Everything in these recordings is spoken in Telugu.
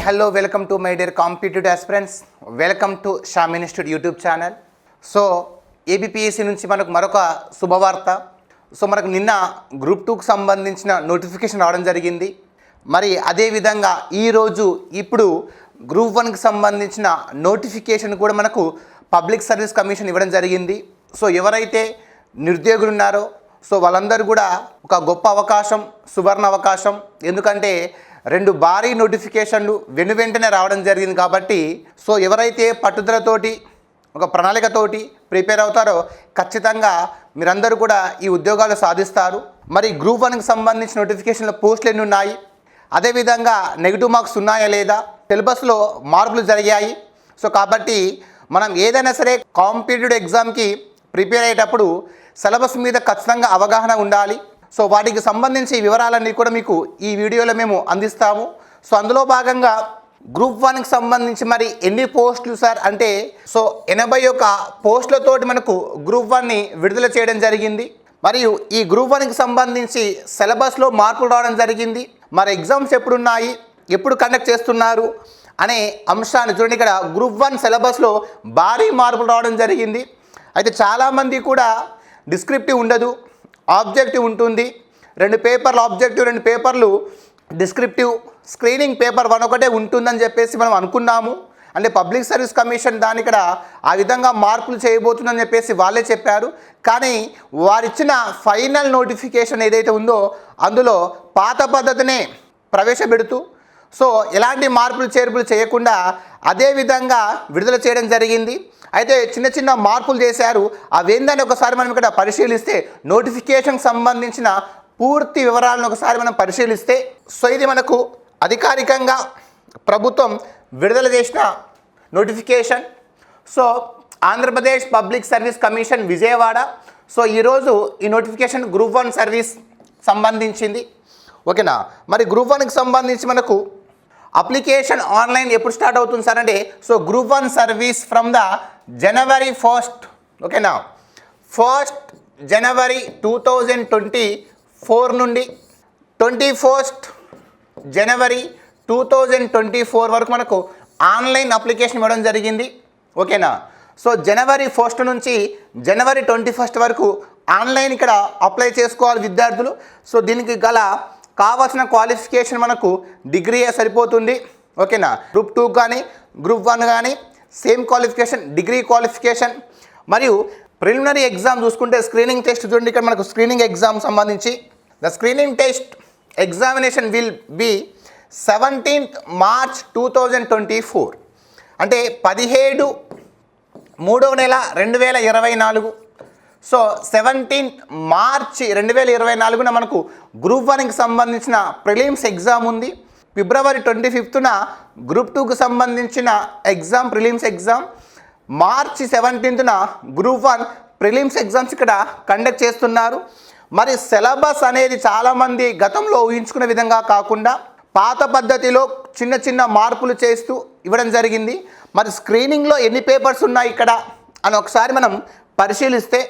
Hello welcome to my dear competitive aspirants welcome to Sham institute YouTube channel so APPSC నుంచి మనకు మరొక శుభవార్త. సో మనకు నిన్న గ్రూప్ టూకు సంబంధించిన నోటిఫికేషన్ రావడం జరిగింది. మరి అదేవిధంగా ఈరోజు ఇప్పుడు గ్రూప్ వన్కి సంబంధించిన నోటిఫికేషన్ కూడా మనకు పబ్లిక్ సర్వీస్ కమిషన్ ఇవ్వడం జరిగింది. సో ఎవరైతే నిరుద్యోగులు ఉన్నారో సో వాళ్ళందరూ కూడా ఒక గొప్ప అవకాశం సువర్ణ అవకాశం. ఎందుకంటే రెండు భారీ నోటిఫికేషన్లు వెను వెంటనే రావడం జరిగింది కాబట్టి సో ఎవరైతే పట్టుదలతోటి ఒక ప్రణాళికతోటి ప్రిపేర్ అవుతారో ఖచ్చితంగా మీరందరూ కూడా ఈ ఉద్యోగాలు సాధిస్తారు. మరి గ్రూప్ వన్కి సంబంధించిన నోటిఫికేషన్ల పోస్టులు ఎన్ని ఉన్నాయి? అదేవిధంగా నెగిటివ్ మార్క్స్ ఉన్నాయా లేదా? సిలబస్లో మార్పులు జరిగాయి. సో కాబట్టి మనం ఏదైనా సరే కాంపిటేటివ్ ఎగ్జామ్కి ప్రిపేర్ అయ్యేటప్పుడు సిలబస్ మీద ఖచ్చితంగా అవగాహన ఉండాలి. సో వాటికి సంబంధించి వివరాలన్నీ కూడా మీకు ఈ వీడియోలో మేము అందిస్తాము. సో అందులో భాగంగా గ్రూప్ వన్కి సంబంధించి మరి ఎన్ని పోస్టులు సార్? అంటే సో ఎనభై ఒక పోస్టులతోటి మనకు గ్రూప్ వన్ని విడుదల చేయడం జరిగింది. మరియు ఈ గ్రూప్ వన్కి సంబంధించి సిలబస్లో మార్పులు రావడం జరిగింది. మరి ఎగ్జామ్స్ ఎప్పుడున్నాయి? ఎప్పుడు కండక్ట్ చేస్తున్నారు? అనే అంశాన్ని చూడండి. ఇక్కడ గ్రూప్ వన్ సిలబస్లో భారీ మార్పులు రావడం జరిగింది. అయితే చాలామంది కూడా డిస్క్రిప్టివ్ ఉండదు. ఆబ్జెక్టివ్ ఉంటుంది. రెండు పేపర్లు ఆబ్జెక్టివ్ రెండు పేపర్లు డిస్క్రిప్టివ్ స్క్రీనింగ్ పేపర్ వన్ ఒకటే ఉంటుందని చెప్పేసి మనం అనుకున్నాము. అంటే పబ్లిక్ సర్వీస్ కమిషన్ దాని ఇక్కడ ఆ విధంగా మార్పులు చేయబోతుందని చెప్పేసి వాళ్ళే చెప్పారు. కానీ వారిచ్చిన ఫైనల్ నోటిఫికేషన్ ఏదైతే ఉందో అందులో పాత పద్ధతినే ప్రవేశపెడుతూ సో ఎలాంటి మార్పులు చేర్పులు చేయకుండా అదే విధంగా విడుదల చేయడం జరిగింది. అయితే చిన్న చిన్న మార్పులు చేశారు. అవేందని ఒకసారి మనం ఇక్కడ పరిశీలిస్తే నోటిఫికేషన్కి సంబంధించిన పూర్తి వివరాలను ఒకసారి మనం పరిశీలిస్తే సో ఇది మనకు అధికారికంగా ప్రభుత్వం విడుదల చేసిన notification so Andhra Pradesh public service commission Vijayawada. So ఈరోజు ఈ నోటిఫికేషన్ గ్రూప్ వన్ సర్వీస్ సంబంధించింది. ఓకేనా? మరి గ్రూప్ వన్కి సంబంధించి మనకు అప్లికేషన్ ఆన్లైన్ ఎప్పుడు స్టార్ట్ అవుతుంది సార్ అంటే so group one service from the January first ఓకేనా first January two thousand twenty four నుండి twenty first January two thousand twenty four వరకు మనకు ఆన్లైన్ అప్లికేషన్ ఇవ్వడం జరిగింది ఓకేనా సో జనవరి ఫస్ట్ నుంచి జనవరి ట్వంటీ ఫస్ట్ వరకు ఆన్లైన్ ఇక్కడ అప్లై చేసుకోవాలి విద్యార్థులు. సో దీనికి గల కావాల్సిన క్వాలిఫికేషన్ మనకు డిగ్రీ సరిపోతుంది ఓకేనా గ్రూప్ టూ కానీ గ్రూప్ వన్ కానీ సేమ్ క్వాలిఫికేషన్ డిగ్రీ క్వాలిఫికేషన్. మరియు ప్రిలిమినరీ ఎగ్జామ్ చూసుకుంటే స్క్రీనింగ్ టెస్ట్ చూడండి ఇక్కడ మనకు స్క్రీనింగ్ ఎగ్జామ్ సంబంధించి. The screening test examination will be seventeenth March two thousand twenty four. అంటే పదిహేడు మూడవ నెల రెండు వేల ఇరవై నాలుగు. సో సెవెంటీన్త్ మార్చి రెండు వేల ఇరవై నాలుగున మనకు గ్రూప్ వన్కి సంబంధించిన ప్రిలిమ్స్ ఎగ్జామ్ ఉంది. ఫిబ్రవరి ట్వంటీ ఫిఫ్త్న గ్రూప్ టూకు సంబంధించిన ఎగ్జామ్ ప్రిలిమ్స్ ఎగ్జామ్. మార్చి సెవెంటీన్త్న గ్రూప్ వన్ ప్రిలిమ్స్ ఎగ్జామ్స్ ఇక్కడ కండక్ట్ చేస్తున్నారు. మరి సిలబస్ అనేది చాలామంది గతంలో ఊహించుకునే విధంగా కాకుండా పాత పద్ధతిలో చిన్న చిన్న మార్పులు చేస్తూ ఇవ్వడం జరిగింది. మరి స్క్రీనింగ్లో ఎన్ని పేపర్స్ ఉన్నాయి ఇక్కడ అని ఒకసారి మనం పరిశీలిస్తే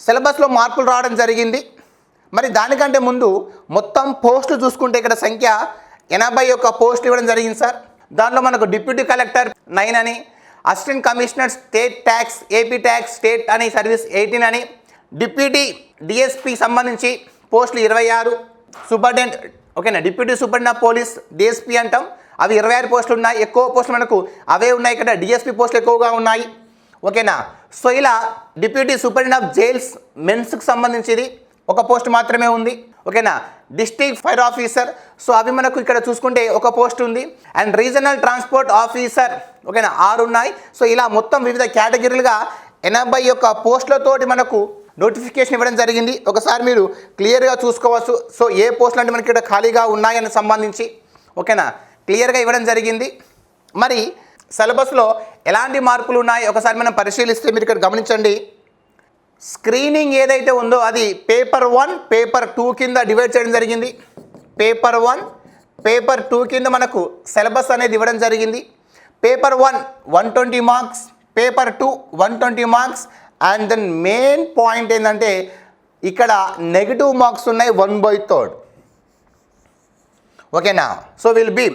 సిలబస్లో మార్పులు రావడం జరిగింది. మరి దానికంటే ముందు మొత్తం పోస్టులు చూసుకుంటే ఇక్కడ సంఖ్య ఎనభై ఒక్క పోస్టులు ఇవ్వడం జరిగింది సార్. దాంట్లో మనకు డిప్యూటీ కలెక్టర్ నైన్ అని assistant commissioner state tax AP tax state అని సర్వీస్ ఎయిటీన్ అని డిప్యూటీ డిఎస్పి సంబంధించి పోస్టులు ఇరవై ఆరు సూపరింటెండెంట్ ఓకేనా డిప్యూటీ సూపరింటెండెంట్ పోలీస్ డిఎస్పి అంటాం. అవి ఇరవై ఆరు పోస్టులు ఉన్నాయి. ఎక్కువ పోస్టులు మనకు అవే ఉన్నాయి ఇక్కడ. డిఎస్పి పోస్టులు ఎక్కువగా ఉన్నాయి. ఓకేనా సో ఇలా డిప్యూటీ సూపరింటెండెంట్ ఆఫ్ జైల్స్ మెన్స్కి సంబంధించింది. ఒక పోస్ట్ మాత్రమే ఉంది. ఓకేనా? డిస్ట్రిక్ట్ ఫైర్ ఆఫీసర్ సో అవి మనకు ఇక్కడ చూసుకుంటే ఒక పోస్ట్ ఉంది. అండ్ రీజనల్ ట్రాన్స్పోర్ట్ ఆఫీసర్ ఓకేనా? ఆరు ఉన్నాయి. సో ఇలా మొత్తం వివిధ కేటగిరీలుగా ఎనభై యొక్క పోస్టులతోటి మనకు నోటిఫికేషన్ ఇవ్వడం జరిగింది. ఒకసారి మీరు క్లియర్గా చూసుకోవచ్చు. సో ఏ పోస్టులు అంటే మనకి ఇక్కడ ఖాళీగా ఉన్నాయని సంబంధించి. ఓకేనా? క్లియర్గా ఇవ్వడం జరిగింది. మరి సిలబస్లో ఎలాంటి మార్పులు ఉన్నాయి? ఒకసారి మనం పరిశీలిస్తే మీరు ఇక్కడ గమనించండి. స్క్రీనింగ్ ఏదైతే ఉందో అది పేపర్ వన్ పేపర్ టూ కింద డివైడ్ చేయడం జరిగింది. పేపర్ వన్ పేపర్ టూ కింద మనకు సిలబస్ అనేది ఇవ్వడం జరిగింది. Paper one one twenty marks. Paper two one twenty marks. And then main point ఏంటంటే ఇక్కడ నెగిటివ్ మార్క్స్ ఉన్నాయి వన్ బై థర్డ్. ఓకేనా? So will be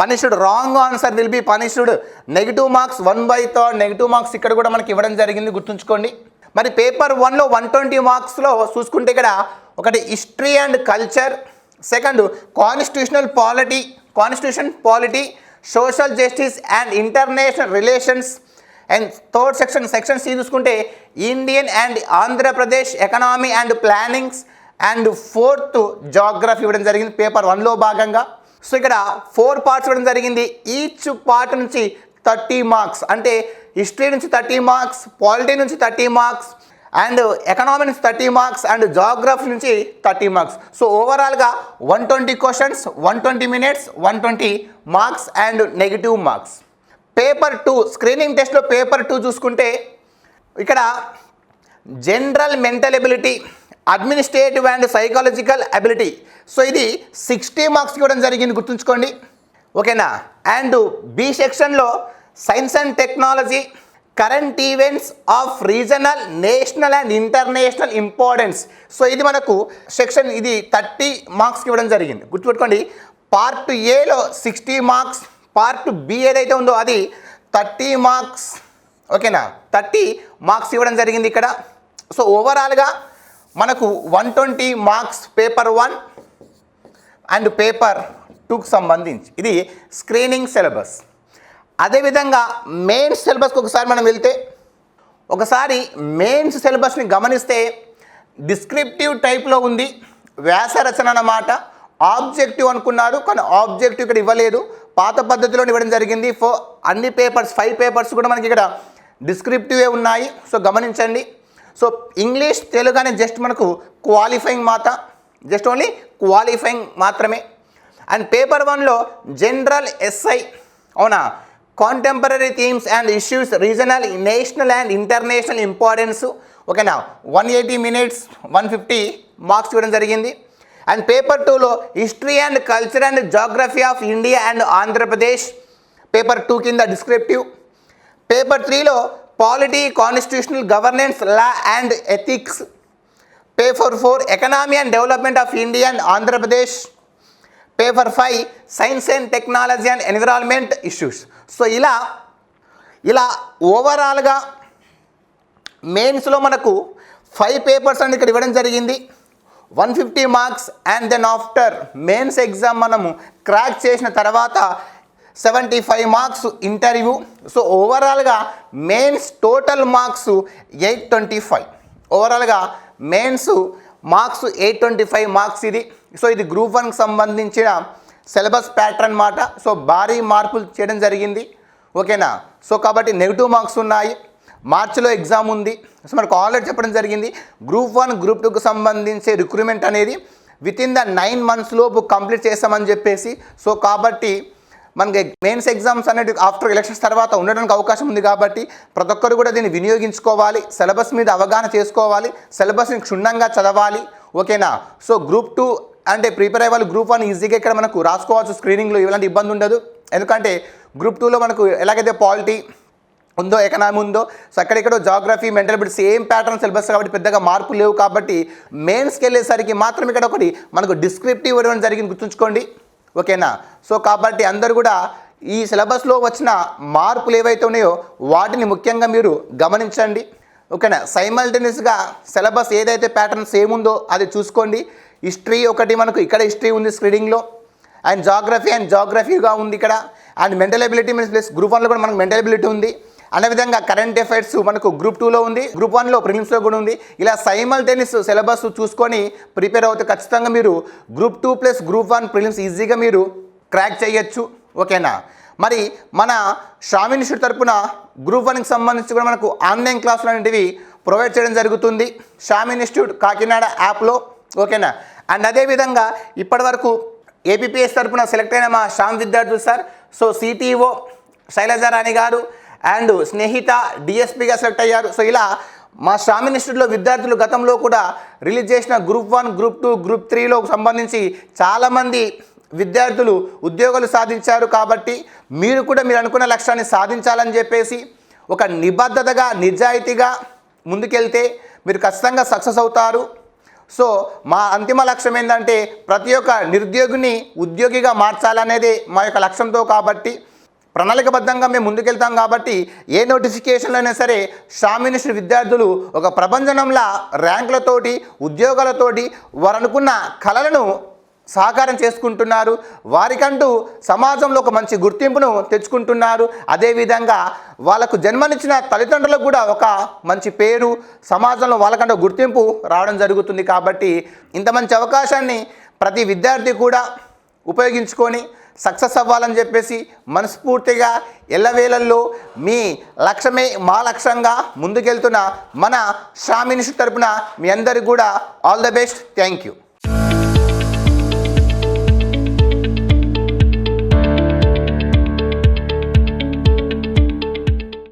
punished wrong answer will be punished. Negative marks one by third. Negative marks ఇక్కడ కూడా మనకి ఇవ్వడం జరిగింది గుర్తుంచుకోండి. మరి పేపర్ వన్లో వన్ ట్వంటీ మార్క్స్లో చూసుకుంటే ఇక్కడ ఒకటి history and culture second constitutional polity constitution polity social justice and international relations and third section section C చూసుకుంటే Indian and Andhra Pradesh economy and plannings and fourth geography ఇవ్వడం జరిగింది పేపర్ వన్లో భాగంగా. సో ఇక్కడ ఫోర్ పార్ట్స్ ఇవ్వడం జరిగింది. ఈచ్ పార్ట్ నుంచి థర్టీ మార్క్స్ అంటే హిస్టరీ నుంచి థర్టీ మార్క్స్ పాలిటీ నుంచి థర్టీ మార్క్స్ అండ్ ఎకనామీ నుంచి థర్టీ మార్క్స్ అండ్ జాగ్రఫీ నుంచి థర్టీ మార్క్స్ సో ఓవరాల్గా one twenty questions one twenty minutes one twenty marks and negative marks paper two screening టెస్ట్లో పేపర్ టూ చూసుకుంటే ఇక్కడ general mental ability administrative and psychological ability so ఇది సిక్స్టీ మార్క్స్ ఇవ్వడం జరిగింది గుర్తుంచుకోండి. ఓకేనా అండ్ బి సెక్షన్లో science and technology current events of regional national and international importance so ఇది మనకు సెక్షన్ ఇది థర్టీ మార్క్స్కి ఇవ్వడం జరిగింది. గుర్తుపెట్టుకోండి పార్ట్ ఏలో సిక్స్టీ మార్క్స్ పార్ట్ బి ఏదైతే ఉందో అది థర్టీ మార్క్స్ ఓకేనా థర్టీ మార్క్స్ ఇవ్వడం జరిగింది ఇక్కడ. సో ఓవరాల్గా మనకు one twenty marks paper one and paper టూకి సంబంధించి. ఇది స్క్రీనింగ్ సిలబస్ అదేవిధంగా మెయిన్స్ సిలబస్కి ఒకసారి మనం వెళ్తే ఒకసారి మెయిన్స్ సిలబస్ని గమనిస్తే డిస్క్రిప్టివ్ టైప్లో ఉంది. వ్యాసరచన అన్నమాట. ఆబ్జెక్టివ్ అనుకున్నారు కానీ ఆబ్జెక్టివ్ ఇక్కడ ఇవ్వలేదు. పాత పద్ధతిలో ఇవ్వడం జరిగింది. ఫో అన్ని పేపర్స్ ఫైవ్ పేపర్స్ కూడా మనకి ఇక్కడ డిస్క్రిప్టివే ఉన్నాయి. సో గమనించండి. సో ఇంగ్లీష్ తెలుగు అనే జస్ట్ మనకు క్వాలిఫైయింగ్ మాత జస్ట్ ఓన్లీ క్వాలిఫైయింగ్ మాత్రమే. అండ్ పేపర్ వన్లో జనరల్ ఎస్ఐ అవునా? Contemporary themes and issues regional national and international importance ఓకేనా one eighty minutes one fifty marks ఇవ్వడం జరిగింది. అండ్ పేపర్ టూలో history and culture and geography of India and Andhra Pradesh paper two కింద డిస్క్రిప్టివ్ పేపర్ త్రీలో polity constitutional governance law and ethics paper four economy and development of India and Andhra Pradesh paper five science and technology and environment issues. So ఇలా ఇలా ఓవరాల్గా మెయిన్స్లో మనకు ఫైవ్ పేపర్స్ అని ఇక్కడ ఇవ్వడం జరిగింది. One fifty marks and then after mains exam మనము క్రాక్ చేసిన తర్వాత seventy five marks interview. So ఓవరాల్గా mains total marks eight twenty five. ఓవరాల్గా mains marks eight twenty five marks ఇది. సో ఇది గ్రూప్ వన్కి సంబంధించిన సిలబస్ ప్యాటర్న్ మాట సో భారీ మార్పులు చేయడం జరిగింది. ఓకేనా? సో కాబట్టి నెగిటివ్ మార్క్స్ ఉన్నాయి. మార్చిలో ఎగ్జామ్ ఉంది. సో మనకు ఆల్రెడీ చెప్పడం జరిగింది. గ్రూప్ వన్ గ్రూప్ టూకి సంబంధించే రిక్రూట్మెంట్ అనేది within the nine months లోపు కంప్లీట్ చేస్తామని చెప్పేసి సో కాబట్టి మనకి మెయిన్స్ ఎగ్జామ్స్ అనేది ఆఫ్టర్ ఎలక్షన్స్ తర్వాత ఉండడానికి అవకాశం ఉంది కాబట్టి ప్రతి ఒక్కరు కూడా దీన్ని వినియోగించుకోవాలి. సిలబస్ మీద అవగాహన చేసుకోవాలి. సిలబస్ని క్షుణ్ణంగా చదవాలి. ఓకేనా? సో గ్రూప్ టూ అంటే ప్రిపేర్ అయ్యే వాళ్ళు గ్రూప్ వన్ ఈజీగా ఇక్కడ మనకు రాసుకోవచ్చు స్క్రీనింగ్లో ఇలాంటి ఇబ్బంది ఉండదు. ఎందుకంటే గ్రూప్ టూలో మనకు ఎలాగైతే పాలిటీ ఉందో ఎకనామీ ఉందో సో అక్కడెక్కడో geography mental bit same pattern syllabus కాబట్టి పెద్దగా మార్పులు లేవు కాబట్టి మెయిన్స్కి వెళ్ళేసరికి మాత్రం ఇక్కడ ఒకటి మనకు డిస్క్రిప్టివ్ ఇవ్వడం జరిగింది గుర్తుంచుకోండి. ఓకేనా? సో కాబట్టి అందరు కూడా ఈ సిలబస్లో వచ్చిన మార్పులు ఏవైతే ఉన్నాయో వాటిని ముఖ్యంగా మీరు గమనించండి. ఓకేనా? సైమల్టేనియస్గా సిలబస్ ఏదైతే ప్యాటర్న్ సేమ్ ఉందో అది చూసుకోండి. హిస్టరీ ఒకటి మనకు ఇక్కడ హిస్టరీ ఉంది స్క్రీడింగ్లో అండ్ జాగ్రఫీ అండ్ జాగ్రఫీగా ఉంది ఇక్కడ. And mental ability means plus group వన్లో కూడా మనకు మెంటల్ ఎబిలిటీ ఉంది. అదేవిధంగా కరెంట్ అఫైర్స్ మనకు గ్రూప్ టూలో ఉంది. గ్రూప్ వన్లో ప్రిలిమ్స్లో కూడా ఉంది. ఇలా టెన్నిస్ సిలబస్ చూసుకొని ప్రిపేర్ అవుతే ఖచ్చితంగా మీరు group two plus group one prelims ఈజీగా మీరు క్రాక్ చేయొచ్చు. ఓకేనా? మరి మన షామి ఇన్స్టిట్యూట్ తరపున గ్రూప్ వన్కి సంబంధించి కూడా మనకు ఆన్లైన్ క్లాసులు అనేటివి ప్రొవైడ్ చేయడం జరుగుతుంది. షామి ఇన్స్టిట్యూట్ కాకినాడ యాప్లో ఓకేనా? అండ్ అదేవిధంగా ఇప్పటివరకు ఏపీఎస్ తరఫున సెలెక్ట్ అయిన మా శ్యామ్ విద్యార్థులు సార్. సో సిటీఓ శైలజారాణి గారు అండ్ స్నేహిత డిఎస్పిగా సెలెక్ట్ అయ్యారు. సో ఇలా మా శ్రామ్ ఇన్స్టిట్యూట్లో విద్యార్థులు గతంలో కూడా రిలీజ్ చేసిన group one group two group త్రీలో సంబంధించి చాలామంది విద్యార్థులు ఉద్యోగాలు సాధించారు కాబట్టి మీరు కూడా మీరు అనుకున్న లక్ష్యాన్ని సాధించాలని చెప్పేసి ఒక నిబద్ధతగా నిజాయితీగా ముందుకెళ్తే మీరు ఖచ్చితంగా సక్సెస్ అవుతారు. సో మా అంతిమ లక్ష్యం ఏంటంటే ప్రతి ఒక్క నిరుద్యోగిని ఉద్యోగిగా మార్చాలనేది మా యొక్క లక్ష్యంతో కాబట్టి ప్రణాళికబద్ధంగా మేము ముందుకెళ్తాం కాబట్టి ఏ నోటిఫికేషన్లో అయినా సరే షామినిస్ట్ విద్యార్థులు ఒక ప్రబంధనంలా ర్యాంకులతోటి ఉద్యోగాలతోటి వారు అనుకున్న కళలను సహకారం చేసుకుంటున్నారు. వారికంటూ సమాజంలో ఒక మంచి గుర్తింపును తెచ్చుకుంటున్నారు. అదేవిధంగా వాళ్ళకు జన్మనిచ్చిన తల్లిదండ్రులకు కూడా ఒక మంచి పేరు సమాజంలో వాళ్ళకంటూ గుర్తింపు రావడం జరుగుతుంది కాబట్టి ఇంత మంచి అవకాశాన్ని ప్రతి విద్యార్థి కూడా ఉపయోగించుకొని సక్సెస్ అవ్వాలని చెప్పేసి మనస్ఫూర్తిగా ఎల్లవేళల్లో మీ లక్ష్యమే మా లక్ష్యంగా ముందుకెళ్తున్న మన షామినిషి తరపున మీ అందరికి కూడా all the best. Thank you.